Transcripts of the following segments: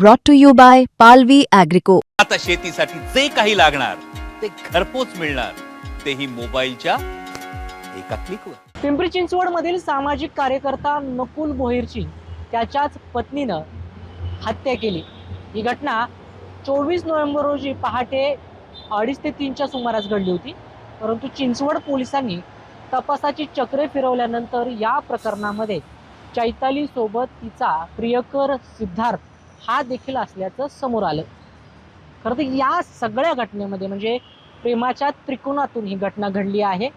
brought to you by Palvi Agrico. आता शेतीसाठी जे काही लागणार ते घरपोच मिळणार. तेही मोबाईलच्या एका क्लिकवर पिंपरी चिंचवडमधील सामाजिक कार्यकर्ता नकुल भोईरची त्याच्याच पत्नीनं हत्या केली. ही घटना चोवीस नोव्हेंबर रोजी पहाटे अडीच ते तीनच्या सुमारास घडली होती. परंतु चिंचवड पोलिसांनी तपासाची चक्रे फिरवल्यानंतर या प्रकरणामध्ये चैताली सोबत तिचा प्रियकर सिद्धार्थ हा देखील असल्याचं समोर आलं. खरं तर या सगळ्या घटनेमध्ये म्हणजे प्रेमाच्या त्रिकोणातून ही घटना घडली आहे.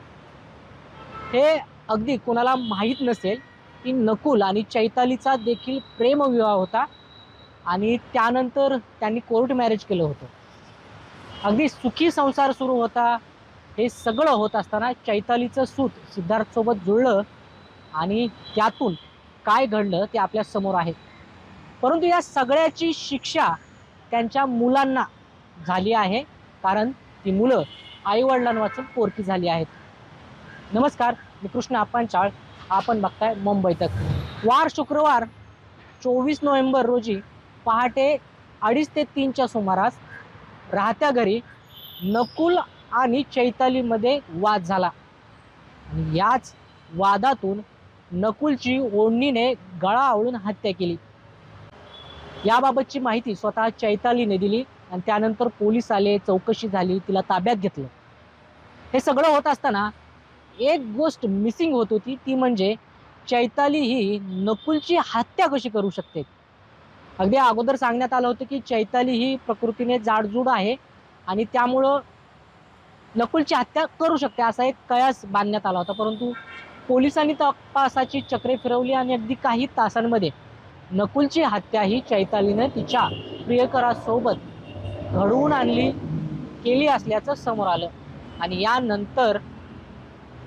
हे अगदी कोणाला माहीत नसेल की नकुल आणि चैतालीचा देखील प्रेमविवाह होता आणि त्यानंतर त्यांनी कोर्ट मॅरेज केलं होतं. अगदी सुखी संसार सुरू होता हे सगळं होत असताना चैतालीचं सूत सिद्धार्थसोबत जुळलं आणि त्यातून काय घडलं ते आपल्यासमोर आहे. परंतु या सगळ्याची शिक्षा त्यांच्या मुलांना झाली आहे. कारण ती मुलं आईवडिलांवाचून पोरकी झाली आहेत. नमस्कार मी कृष्ण चाळ आपण बघताय मुंबई तक. वार शुक्रवार चोवीस नोव्हेंबर रोजी पहाटे अडीच ते तीनच्या सुमारास राहत्या घरी नकुल आणि चैतालीमध्ये वाद झाला. आणि याच वादातून नकुलची ओढणीने गळा आवळून हत्या केली. याबाबतची माहिती स्वतः चैतालीने दिली आणि त्यानंतर पोलीस आले चौकशी झाली तिला ताब्यात घेतलं. हे सगळं होत असताना एक गोष्ट मिसिंग होत होती ती म्हणजे चैताली ही नकुलची हत्या कशी करू शकते? अगदी अगोदर सांगण्यात आलं होतं की चैताली ही प्रकृतीने जाडजूड आहे आणि त्यामुळं नकुलची हत्या करू शकते असा एक कयास बांधण्यात आला होता. परंतु पोलिसांनी तपासाची चक्रे फिरवली आणि अगदी काही तासांमध्ये नकुलची हत्या ही चैतालीनं तिच्या प्रियकरासोबत घडवून आणली केली असल्याचं समोर आलं. आणि यानंतर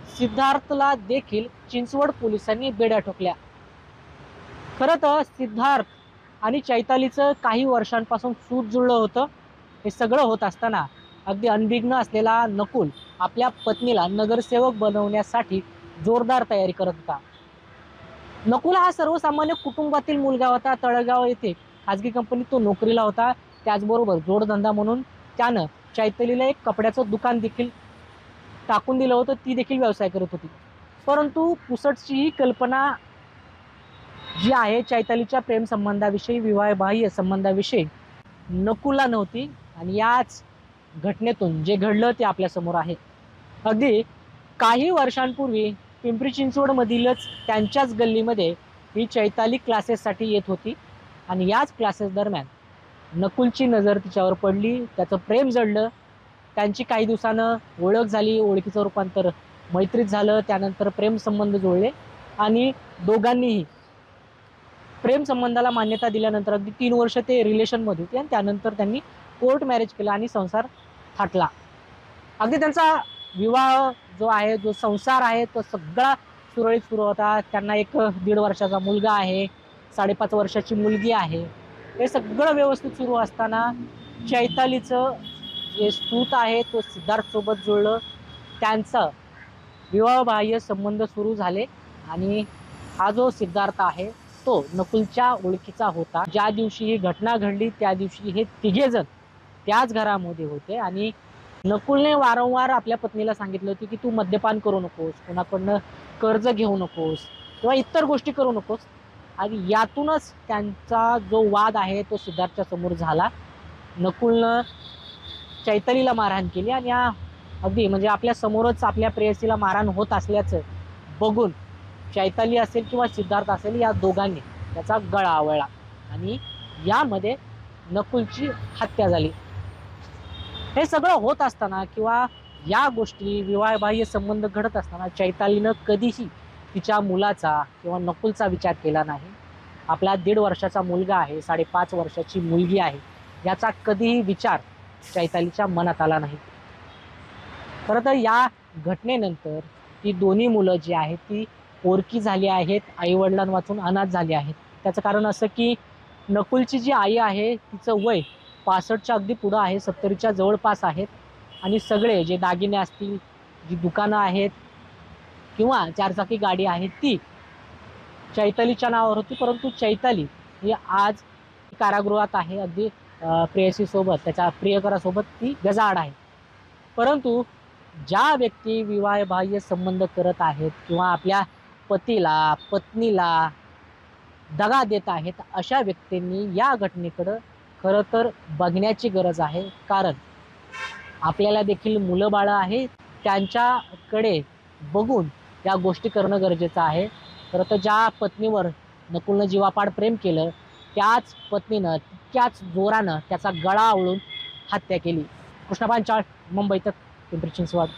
सिद्धार्थला देखील चिंचवड पोलिसांनी बेड्या ठोकल्या. खरं तर सिद्धार्थ आणि चैतालीचं काही वर्षांपासून सूत जुळलं होतं. हे सगळं होत असताना अगदी अनभिघ्न असलेला नकुल आपल्या पत्नीला नगरसेवक बनवण्यासाठी जोरदार तयारी करत होता. नकुल हा सर्वसामान्य कुटुंबातील मुलगा होता तळगाव येथे. खाजगी कंपनीत तो नोकरीला होता. त्याचबरोबर जोडधंदा म्हणून त्यानं चैतलीला एक कपड्याचं दुकान देखील टाकून दिलं होतं. ती देखील व्यवसाय करत होती. परंतु पुसटची ही कल्पना जी आहे चैतालीच्या प्रेमसंबंधाविषयी विवाहबाह्य संबंधाविषयी नकुला नव्हती. आणि याच घटनेतून जे घडलं ते आपल्यासमोर आहे. अगदी काही वर्षांपूर्वी पिंपरी चिंचवडमधीलच त्यांच्याच गल्लीमध्ये ही चैताली क्लासेससाठी येत होती. आणि याच क्लासेस दरम्यान नकुलची नजर तिच्यावर पडली. त्याचं प्रेम जडलं. त्यांची काही दिवसानं ओळख झाली. ओळखीचं रूपांतर मैत्रीत झालं. त्यानंतर प्रेमसंबंध जुळले. आणि दोघांनीही प्रेमसंबंधाला मान्यता दिल्यानंतर अगदी तीन वर्ष ते रिलेशनमध्ये होते. आणि त्यानंतर त्यांनी कोर्ट मॅरेज केला आणि संसार थाटला. अगदी त्यांचा विवाह जो आहे जो संसार आहे तो सगळा सुरळीत सुरू होता. त्यांना एक दीड वर्षाचा मुलगा आहे साडेपाच वर्षाची मुलगी आहे. हे सगळं व्यवस्थित सुरू असताना चैतालीचं जे सूत आहे तो सिद्धार्थसोबत जुळलं. त्यांचं विवाहबाह्य संबंध सुरू झाले आणि हा जो सिद्धार्थ आहे तो नकुलच्या ओळखीचा होता. ज्या दिवशी ही घटना घडली त्या दिवशी हे तिघेजण त्याच घरामध्ये होते आणि नकुलने वारंवार आपल्या पत्नीला सांगितलं होतं की तू मद्यपान करू नकोस कोणाकडनं कर्ज घेऊ नकोस किंवा इतर गोष्टी करू नकोस. आणि यातूनच त्यांचा जो वाद आहे तो सिद्धार्थच्या समोर झाला. नकुलनं चैतलीला मारहाण केली आणि या अगदी म्हणजे आपल्या समोरच आपल्या प्रेयसीला मारहाण होत असल्याचं बघून चैताली असेल किंवा सिद्धार्थ असेल या दोघांनी त्याचा गळा आवळला आणि यामध्ये नकुलची हत्या झाली. हे सगळं होत असताना किंवा या गोष्टी विवाहबाह्य संबंध घडत असताना चैतालीनं कधीही तिच्या मुलाचा किंवा नकुलचा विचार केला नाही. आपला दीड वर्षाचा मुलगा आहे साडेपाच वर्षाची मुलगी आहे याचा कधीही विचार चैतालीच्या मनात आला नाही. खरं तर या घटनेनंतर ती दोन्ही मुलं जी आहेत ती पोरकी झाली आहेत आईवडिलांवाचून अनाथ झाली आहेत. त्याचं कारण असं की नकुलची जी आई आहे तिचं वय पासष्टच्या अगदी पुढं आहे सत्तरीच्या जवळपास आहेत. आणि सगळे जे दागिने असतील जी दुकानं आहेत किंवा चारचाकी गाडी आहे ती चैतालीच्या नावावर होती. परंतु चैताली ही आज कारागृहात आहे अगदी प्रेयसीसोबत त्याच्या प्रियकरासोबत ती गजाआड आहे. परंतु ज्या व्यक्ती विवाहबाह्य संबंध करत आहेत किंवा आपल्या पतीला पत्नीला दगा देत आहेत अशा व्यक्तींनी या घटनेकडं खरं तर बघण्याची गरज आहे. कारण आपल्याला देखील मुलं बाळं आहे त्यांच्याकडे बघून या गोष्टी करणं गरजेचं आहे. खरं तर ज्या पत्नीवर नकुलनं जीवापाड प्रेम केलं त्याच पत्नीनं त्याच जोरानं त्याचा गळा आवळून हत्या केली. कृष्णपांचाळ मुंबईत पिंपरी चिंचवड.